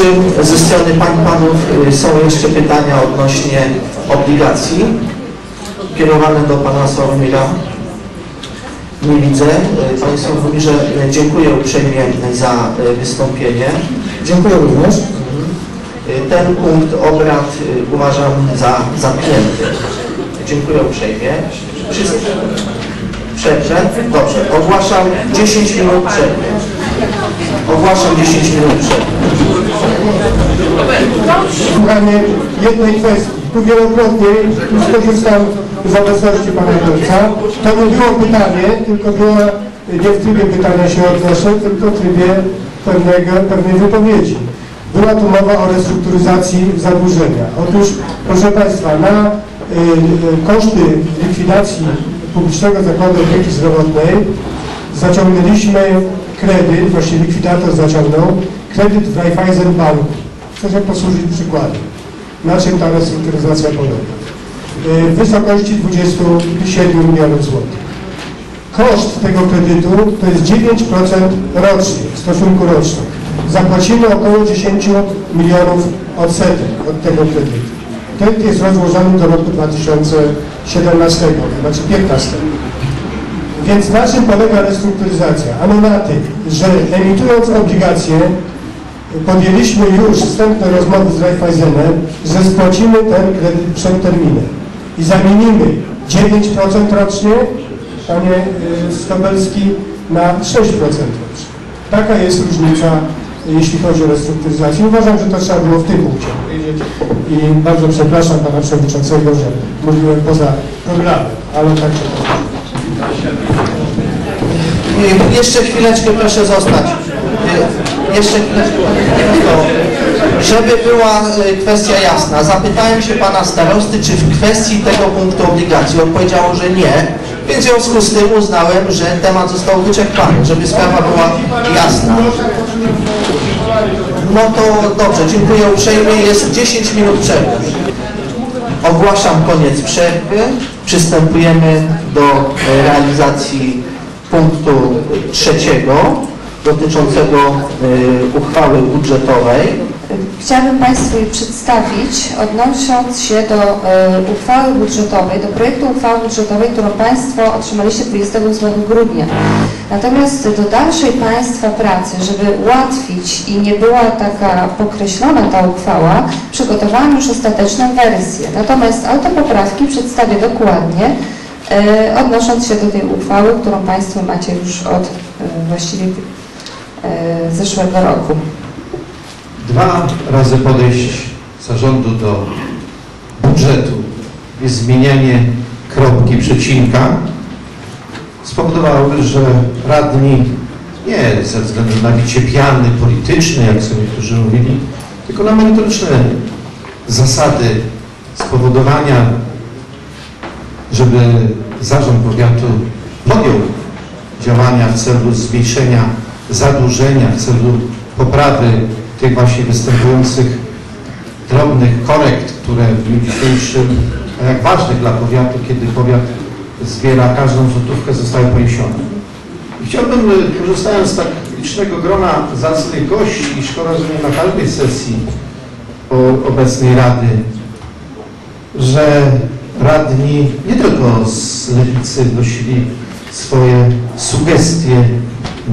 Czy ze strony Pań Panów y, są jeszcze pytania odnośnie obligacji kierowane do Pana Sławomira? Nie widzę. Y, Panie Sławomirze, y, dziękuję uprzejmie za wystąpienie. Dziękuję również. Ten punkt obrad uważam za zamknięty. Dziękuję uprzejmie. Wszyscy... Przerwę? Dobrze. Ogłaszam 10 minut przerwy. Ogłaszam 10 minut przerwy. Słuchanie jednej kwestii. Tu wielokrotnie skorzystam z obecności pana Jurca. To nie było pytanie, tylko było, nie w trybie pytania się odnoszę, tylko w trybie pewnego, pewnej wypowiedzi. Była tu mowa o restrukturyzacji zadłużenia. Otóż, proszę Państwa, na y, y, koszty likwidacji publicznego zakładu opieki zdrowotnej zaciągnęliśmy kredyt, właściwie likwidator zaciągnął, kredyt w Raiffeisen Banku. Chcę posłużyć przykładem. Na czym ta restrukturyzacja polega? Y, W wysokości 27 milionów złotych. Koszt tego kredytu to jest 9% rocznie, w stosunku rocznym. Zapłacimy około 10 milionów odsetek od tego kredytu. Kredyt jest rozłożony do roku 2017, chyba czy 15. Więc na czym polega restrukturyzacja? Ano na tym, że emitując obligacje podjęliśmy już wstępne rozmowy z Raiffeisenem, że spłacimy ten kredyt przed terminem i zamienimy 9% rocznie, panie y, Skobelski, na 6% rocznie. Taka jest różnica, jeśli chodzi o restrukturyzację. Uważam, że to trzeba było w tym punkcie powiedzieć i bardzo przepraszam pana przewodniczącego, że mówiłem poza programem, ale tak się Jeszcze chwileczkę proszę zostać. Jeszcze chwileczkę. Żeby była y, kwestia jasna, zapytałem się pana starosty, czy w kwestii tego punktu obligacji odpowiedziało, że nie, więc w związku z tym uznałem, że temat został wyczerpany, żeby sprawa była jasna. No to dobrze, dziękuję uprzejmie. Jest 10 minut przerwy. Ogłaszam koniec przerwy. Przystępujemy do realizacji punktu trzeciego dotyczącego e, uchwały budżetowej. Chciałabym Państwu przedstawić, odnosząc się do e, uchwały budżetowej, do projektu uchwały budżetowej, którą Państwo otrzymaliście 28 grudnia. Natomiast do dalszej Państwa pracy, żeby ułatwić i nie była taka pokreślona ta uchwała, przygotowałam już ostateczną wersję. Natomiast autopoprawki przedstawię dokładnie, e, odnosząc się do tej uchwały, którą Państwo macie już od właściwie zeszłego roku. Dwa razy podejść zarządu do budżetu i zmienianie kropki przecinka spowodowały, że radni nie ze względu na bicie piany polityczne, jak sobie niektórzy mówili, tylko na merytoryczne zasady spowodowania, żeby zarząd powiatu podjął działania w celu zmniejszenia zadłużenia, w celu poprawy tych właśnie występujących drobnych korekt, które w dniu dzisiejszym, a jak ważnych dla powiatu, kiedy powiat zbiera każdą złotówkę, zostały poniesione. Chciałbym, y, korzystając z tak licznego grona zacnych gości szkoda, że nie na każdej sesji obecnej Rady, że radni nie tylko z Lewicy nosili swoje sugestie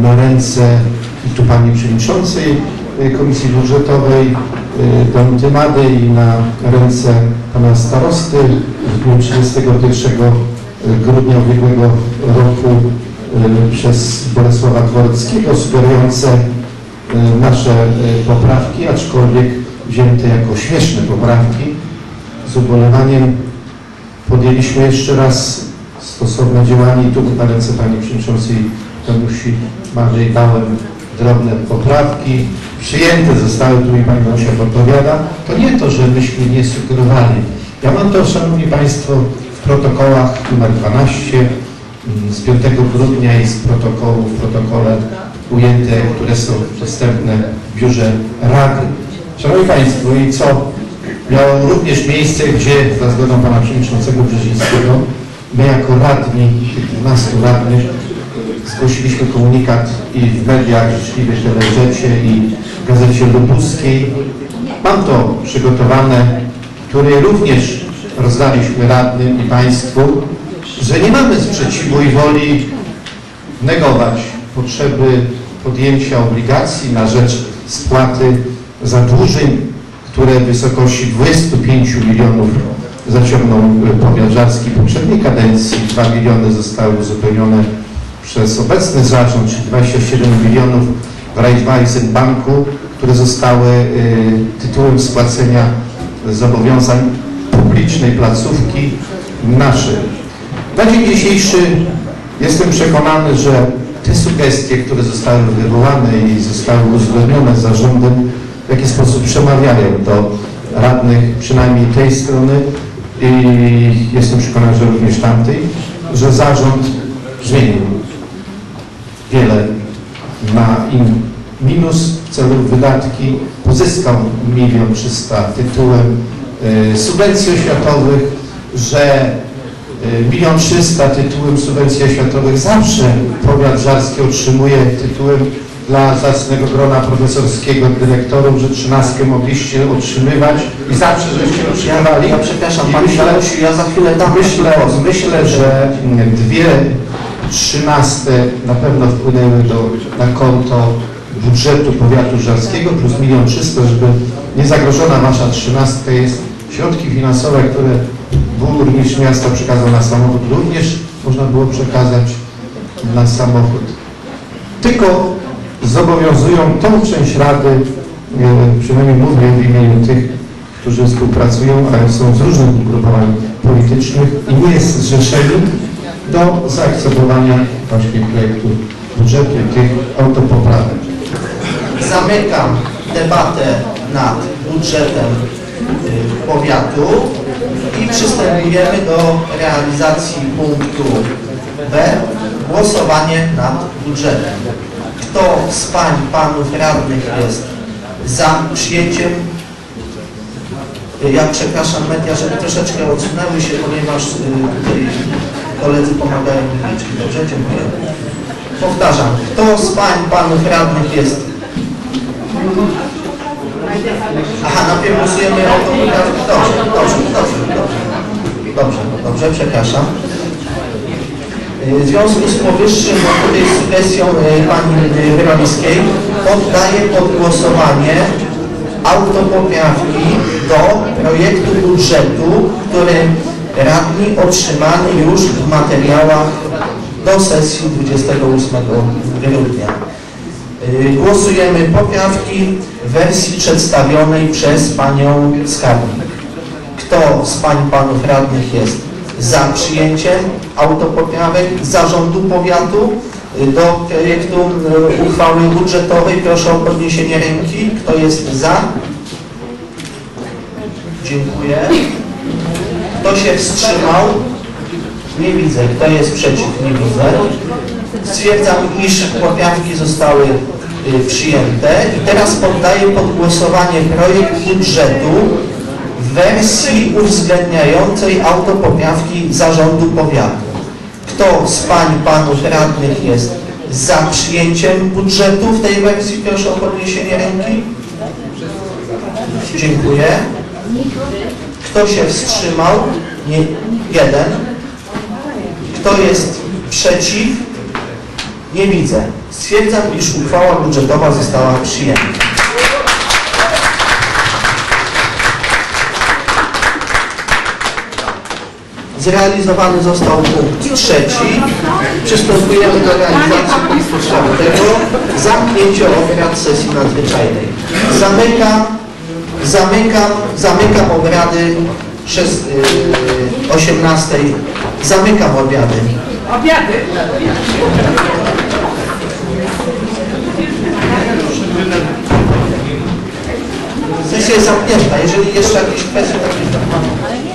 na ręce i tu Pani Przewodniczącej y, Komisji Budżetowej y, Danuty Mady i na ręce Pana Starosty w dniu 31 grudnia ubiegłego roku przez Bolesława Dworeckiego sugerujące nasze poprawki, aczkolwiek wzięte jako śmieszne poprawki. Z ubolewaniem podjęliśmy jeszcze raz stosowne działanie i tu na ręce Pani Przewodniczącej Danusi Marlej dałem drobne poprawki. Przyjęte zostały, tu mi Pani Danusia podpowiada. To nie to, że myśmy nie sugerowali. Ja mam to, Szanowni Państwo, w protokołach numer 12 mm, z 5 grudnia i z protokołu w protokole ujęte, które są dostępne w biurze Rady. Szanowni Państwo, i co? Miało również miejsce, gdzie za zgodą Pana Przewodniczącego Brzezińskiego my jako radni, tych 12 radnych, zgłosiliśmy komunikat i w mediach, życzliwie Telezecie i w Gazecie Lubuskiej. Mam to przygotowane, który również rozdaliśmy radnym i Państwu, że nie mamy sprzeciwu i woli negować potrzeby podjęcia obligacji na rzecz spłaty zadłużeń, które w wysokości 25 milionów zaciągnął powiat żarski poprzedniej kadencji. 2 miliony zostały uzupełnione przez obecny zarząd, czyli 27 milionów w Raiffeisen Banku, które zostały y, tytułem spłacenia zobowiązań publicznej placówki naszej. Na dzień dzisiejszy jestem przekonany, że te sugestie, które zostały wywołane i zostały uzgodnione z zarządem, w jakiś sposób przemawiają do radnych, przynajmniej tej strony i jestem przekonany, że również tamtej, że zarząd zmienił wiele na im minus celów wydatki, pozyskał milion trzysta tytułem y, subwencji oświatowych, że y, milion trzysta tytułem subwencji oświatowych zawsze powiat żarski otrzymuje tytułem dla zacnego grona profesorskiego dyrektorów, że trzynastkę mogliście otrzymywać i zawsze żeście otrzymywali. Ja przepraszam, I Panie myślę- ja za chwilę dam Myślę, myślę, że dwie trzynaste na pewno wpłynęły do, na konto budżetu powiatu żarskiego plus milion trzysta, żeby nie zagrożona wasza trzynastka jest. Środki finansowe, które burmistrz miasta przekazał na samochód, również można było przekazać na samochód. Tylko zobowiązują tą część Rady, e, przynajmniej mówię w imieniu tych, którzy współpracują, ale są z różnych ugrupowań politycznych i nie zrzeszeni do zaakceptowania właśnie projektu budżetu tych autopoprawek. Zamykam debatę nad budżetem y, powiatu i przystępujemy do realizacji punktu B. Głosowanie nad budżetem. Kto z pań, panów radnych jest za przyjęciem ja przepraszam media, żeby troszeczkę odsunęły się, ponieważ y, tutaj koledzy pomagają mi. Dobrze, dziękuję. Powtarzam, kto z pań, panów radnych jest Aha, najpierw głosujemy o to. Dobrze, dobrze, dobrze, dobrze. Dobrze, dobrze, przepraszam. W związku z powyższym, tutaj sugestią y, pani y, Wyronickiej, poddaję pod głosowanie autopoprawki do projektu budżetu, który radni otrzymali już w materiałach do sesji 28 grudnia. Y, Głosujemy poprawki w wersji przedstawionej przez panią skarbnik. Kto z pań panów radnych jest za przyjęciem autopoprawek zarządu powiatu y, do projektu y, uchwały budżetowej? Proszę o podniesienie ręki. Kto jest za? Dziękuję. Kto się wstrzymał? Nie widzę. Kto jest przeciw? Nie widzę. Stwierdzam, iż poprawki zostały y, przyjęte i teraz poddaję pod głosowanie projekt budżetu w wersji uwzględniającej autopoprawki zarządu powiatu. Kto z pań panów radnych jest za przyjęciem budżetu w tej wersji? Proszę o podniesienie ręki. Dziękuję. Kto się wstrzymał? Nie, jeden. Kto jest przeciw? Nie widzę. Stwierdzam, iż uchwała budżetowa została przyjęta. Zrealizowany został punkt trzeci. Przystępujemy do realizacji punktu czwartego. Zamknięcie obrad sesji nadzwyczajnej. Zamykam, zamykam, zamykam obrady przez yy, 18. Zamykam obrady. Obiady. Sesja jest zamknięta. Jeżeli jeszcze jakieś kwestie, to